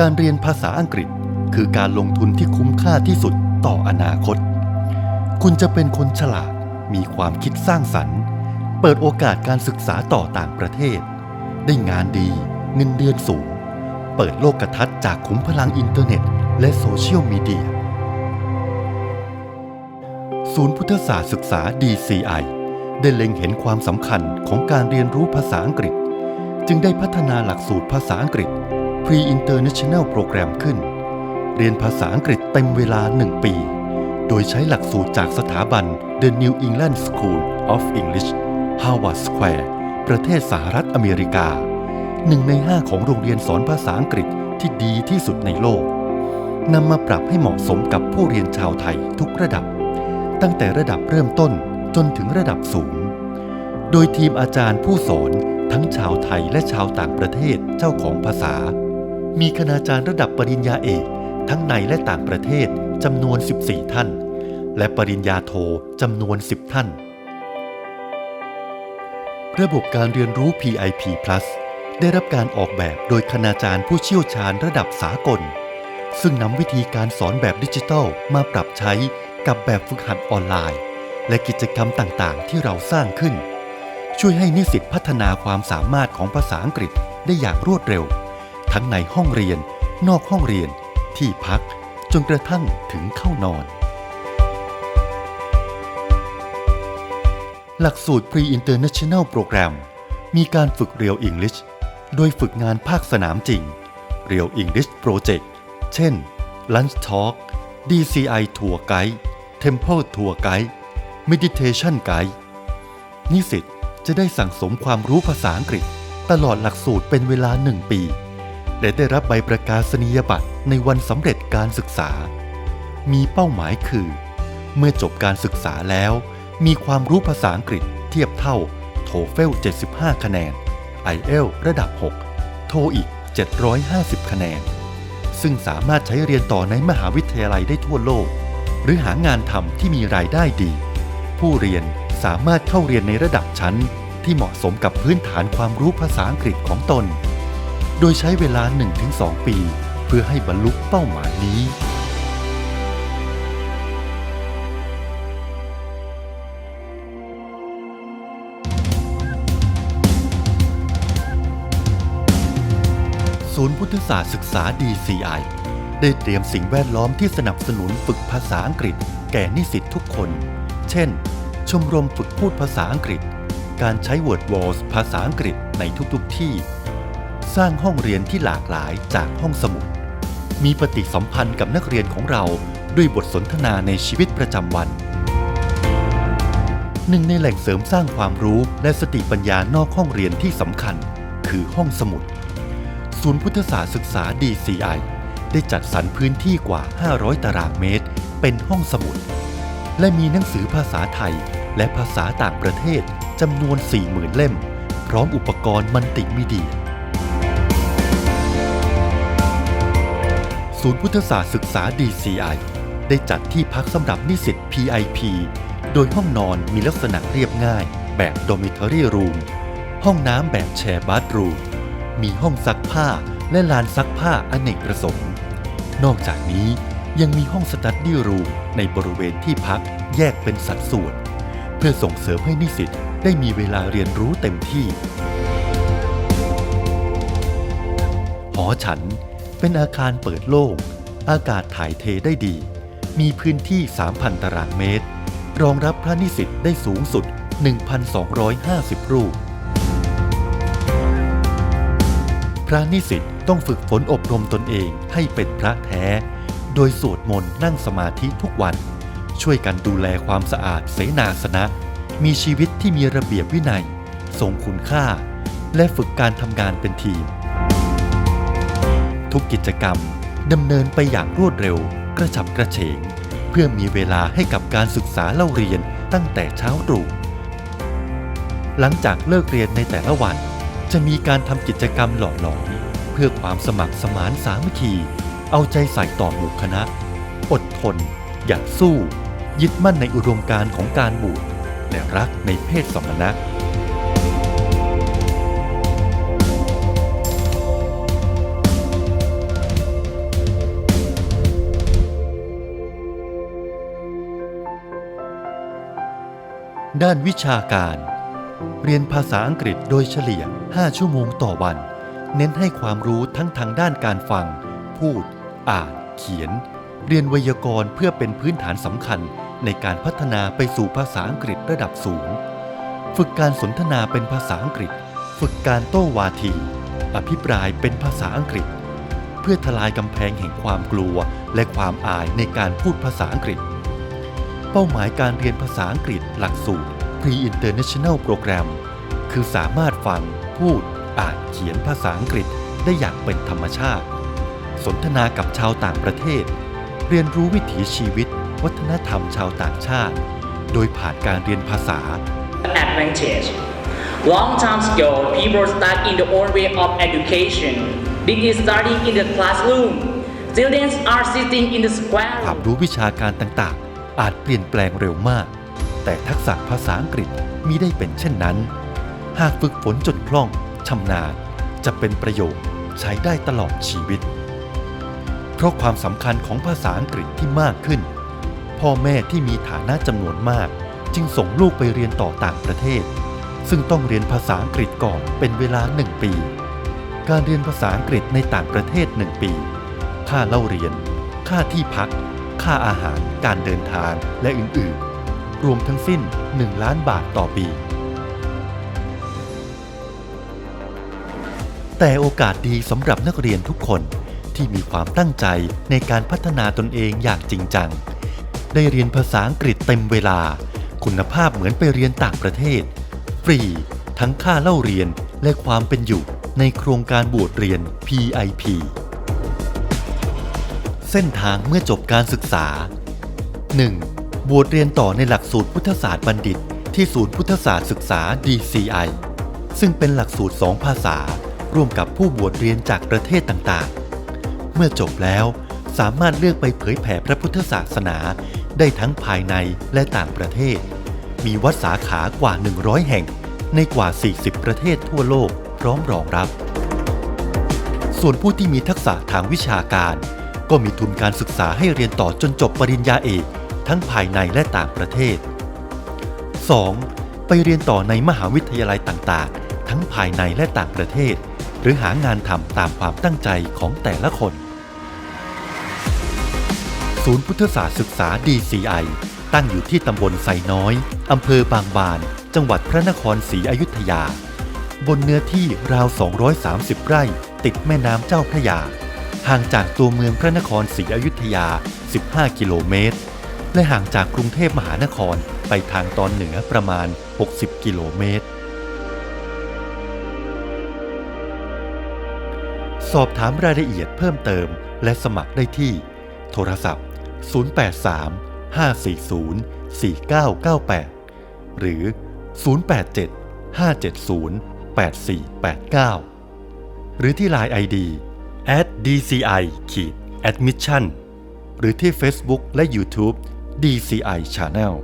การเรียนภาษาอังกฤษคือการลงทุนที่คุ้มค่าที่สุดต่ออนาคต คุณจะเป็นคนฉลาด มีความคิดสร้างสรรค์ เปิดโอกาสการศึกษาต่อต่างประเทศ ได้งานดีเงินเดือนสูง เปิดโลกทัศน์จากขุมพลังอินเทอร์เน็ต และโซเชียลมีเดีย ศูนย์พุทธศาสตร์ศึกษา DCI ได้เล็งเห็นความสำคัญของการเรียนรู้ภาษาอังกฤษ จึงได้พัฒนาหลักสูตรภาษาอังกฤษ Pre-International Program ขึ้น เรียนภาษาอังกฤษเต็มเวลา 1 ปี โดยใช้หลักสูตรจากสถาบัน The New England School of English Harvard Square ประเทศสหรัฐอเมริกาหนึ่งในห้าของโรงเรียนสอนภาษาอังกฤษที่ดีที่สุดในโลกนำมาปรับให้เหมาะสมกับผู้เรียนชาวไทยทุกระดับ ตั้งแต่ระดับเริ่มต้นจนถึงระดับสูง โดยทีมอาจารย์ผู้สอนทั้งชาวไทยและชาวต่างประเทศเจ้าของภาษา มีคณาจารย์ระดับปริญญาเอก ทั้งในและต่างประเทศจำนวน 14 ท่าน และปริญญาโทจำนวน 10 ท่าน ระบบการเรียนรู้ PIP Plus ได้รับการออกแบบโดยคณาจารย์ผู้เชี่ยวชาญระดับสากล ซึ่งนำวิธีการสอนแบบดิจิทัลมาปรับใช้กับแบบฝึกหัดออนไลน์ และกิจกรรมต่างๆ ที่เราสร้างขึ้น ช่วยให้นิสิตพัฒนาความสามารถของภาษาอังกฤษได้อย่างรวดเร็ว ทั้งในห้องเรียน นอกห้องเรียน ที่พัก จนกระทั่งถึงเข้านอน หลักสูตร Pre-International Program มีการฝึก Real English โดยฝึกงานภาคสนามจริง Real English Project เช่น Lunch Talk DCI Tour Guide Temple Tour Guide Meditation Guide นิสิตจะได้สั่งสมความรู้ภาษาอังกฤษ ตลอดหลักสูตรเป็นเวลาหนึ่งปี และได้รับใบประกาศนียบัตรในวันสำเร็จการศึกษา มีเป้าหมายคือ เมื่อจบการศึกษาแล้ว มีความรู้ภาษาอังกฤษเทียบเท่า TOEFL 75 คะแนน IELTS ระดับ6 TOEIC 750 คะแนน ซึ่งสามารถใช้เรียนต่อในมหาวิทยาลัยได้ทั่วโลก หรือหางานทำที่มีรายได้ดี ผู้เรียนสามารถเข้าเรียนในระดับชั้นที่เหมาะสมกับพื้นฐานความรู้ภาษาอังกฤษของตน โดยใช้เวลา 1-2 ปี เพื่อให้บรรลุเป้าหมายนี้ ศูนย์พุทธศาสตร์ศึกษา DCI ได้เตรียมสิ่งแวดล้อมที่สนับสนุนฝึกภาษาอังกฤษ แก่นิสิตทุกคน เช่น ชมรมฝึกพูดภาษาอังกฤษ การใช้ Word Walls ภาษาอังกฤษในทุกๆที่ สร้างห้องเรียนที่หลากหลายจากห้องสมุด มีปฏิสัมพันธ์กับนักเรียนของเราด้วยบทสนทนาในชีวิตประจำวัน หนึ่งในแหล่งเสริมสร้างความรู้และสติปัญญานอกห้องเรียนที่สำคัญ คือห้องสมุด ศูนย์พุทธศาสตร์ศึกษา DCI ได้จัดสรรพื้นที่กว่า 500 ตารางเมตร เป็นห้องสมุด และมีหนังสือภาษาไทย และภาษาต่างประเทศจำนวน 40,000 เล่ม พร้อมอุปกรณ์มัลติมีเดีย ศูนย์พุทธศาสตร์ศึกษา DCI ได้จัดที่พักสำหรับนิสิต PIP โดยห้องนอนมีลักษณะเรียบง่ายแบบ Dormitory Room ห้องน้ำแบบแชร์บาร์รูม มีห้องซักผ้าและลานซักผ้าอเนกประสงค์ นอกจากนี้ยังมีห้องสตัดดี้รูมในบริเวณที่พักแยกเป็นสัดส่วน เพื่อส่งเสริมให้นิสิตได้มีเวลาเรียนรู้เต็มที่ หอฉัน เป็นอาคารเปิดโล่ง อากาศถ่ายเทได้ดี มีพื้นที่ 3,000 ตารางเมตร รองรับพระนิสิตได้สูงสุด 1,250 รูป พระนิสิตต้องฝึกฝนอบรมตนเองให้เป็นพระแท้ โดยสวดมนต์นั่งสมาธิทุกวัน ช่วยกันดูแลความสะอาดเสนาสนะ มีชีวิตที่มีระเบียบวินัยทรงคุณค่า และฝึกการทำงานเป็นทีม ทุกกิจกรรมดำเนินไปอย่างรวดเร็ว กระฉับกระเฉง เพื่อมีเวลาให้กับการศึกษาเล่าเรียนตั้งแต่เช้าตรู่หลังจากเลิกเรียนในแต่ละวัน จะมีการทำกิจกรรมหล่อหลอมเพื่อความสมัครสมานสามัคคี เอาใจใส่ต่อหมู่คณะ อดทน อยากสู้ ยึดมั่นในอุดมการณ์ของการบวชและรักในเพศสมณะ ด้านวิชาการ เรียนภาษาอังกฤษโดยเฉลี่ย 5 ชั่วโมงต่อวัน เน้นให้ความรู้ทั้งทางด้านการฟัง พูด อ่าน เขียน เรียนไวยากรณ์เพื่อเป็นพื้นฐานสำคัญในการพัฒนาไปสู่ภาษาอังกฤษระดับสูง ฝึกการสนทนาเป็นภาษาอังกฤษ ฝึกการโต้วาที อภิปรายเป็นภาษาอังกฤษ เพื่อทลายกำแพงแห่งความกลัวและความอายในการพูดภาษาอังกฤษ เป้าหมายการเรียนภาษาอังกฤษหลักสูตร Pre-International Program คือสามารถฟัง พูด อ่านเขียนภาษาอังกฤษได้อย่างเป็นธรรมชาติ สนทนากับชาวต่างประเทศ เรียนรู้วิถีชีวิต วัฒนธรรมชาวต่างชาติ โดยผ่านการเรียนภาษา advantage. Long time ago, people start in the old way of education. Begin studying in the classroom. Students are sitting in the square. ความรู้วิชาการต่างๆ อาจเปลี่ยนแปลงเร็วมาก แต่ทักษะภาษาอังกฤษมิได้เป็นเช่นนั้น หากฝึกฝนจนคล่องชำนาญจะเป็นประโยชน์ใช้ได้ตลอดชีวิต เพราะความสำคัญของภาษาอังกฤษที่มากขึ้น พ่อแม่ที่มีฐานะจำนวนมาก จึงส่งลูกไปเรียนต่อต่างประเทศ ซึ่งต้องเรียนภาษาอังกฤษก่อนเป็นเวลาหนึ่งปี การเรียนภาษาอังกฤษในต่างประเทศหนึ่งปี ค่าเล่าเรียน ค่าที่พัก ค่าอาหาร การเดินทาง และอื่น ๆ รวมทั้งสิ้น 1 ล้านบาทต่อปี แต่โอกาสดีสำหรับนักเรียนทุกคนที่มีความตั้งใจในการพัฒนาตนเองอย่างจริงจัง ได้เรียนภาษาอังกฤษเต็มเวลา คุณภาพเหมือนไปเรียนต่างประเทศ ฟรี ทั้งค่าเล่าเรียนและความเป็นอยู่ในโครงการบวชเรียน PIP เส้นทางเมื่อจบการศึกษา 1. บวชเรียนต่อในหลักสูตรพุทธศาสตร์บัณฑิต ที่ศูนย์พุทธศาสตร์ศึกษา DCI ซึ่งเป็นหลักสูตรสองภาษา ร่วมกับผู้บวชเรียนจากประเทศต่างๆ เมื่อจบแล้วสามารถเลือกไปเผยแผ่พระพุทธศาสนา ได้ทั้งภายในและต่างประเทศ มีวัดสาขากว่า 100 แห่ง ในกว่า 40 ประเทศทั่วโลกพร้อมรองรับ ส่วนผู้ที่มีทักษะทางวิชาการ ก็มีทุนการศึกษาให้เรียนต่อจนจบปริญญาเอก ทั้งภายในและต่างประเทศ 2. ไปเรียนต่อในมหาวิทยาลัยต่างๆ ทั้งภายในและต่างประเทศ หรือหางานทำตามความตั้งใจของแต่ละคน ศูนย์พุทธศาสตร์ศึกษา DCI ตั้งอยู่ที่ตำบลไซน้อย อำเภอบางบาน จังหวัดพระนครศรีอยุธยา บนเนื้อที่ราว 230 ไร่ ติดแม่น้ำเจ้าพระยา ห่างจากตัวเมืองพระนครศรีอยุธยา 15 กิโลเมตร และห่างจากกรุงเทพมหานครไปทางตอนเหนือประมาณ 60 กิโลเมตร สอบถามรายละเอียดเพิ่มเติมและสมัครได้ที่ โทรศัพท์ 083 540 4998 หรือ 087 570 8489 หรือที่ Line ID at dci admission หรือที่ Facebook และ YouTube DCI Channel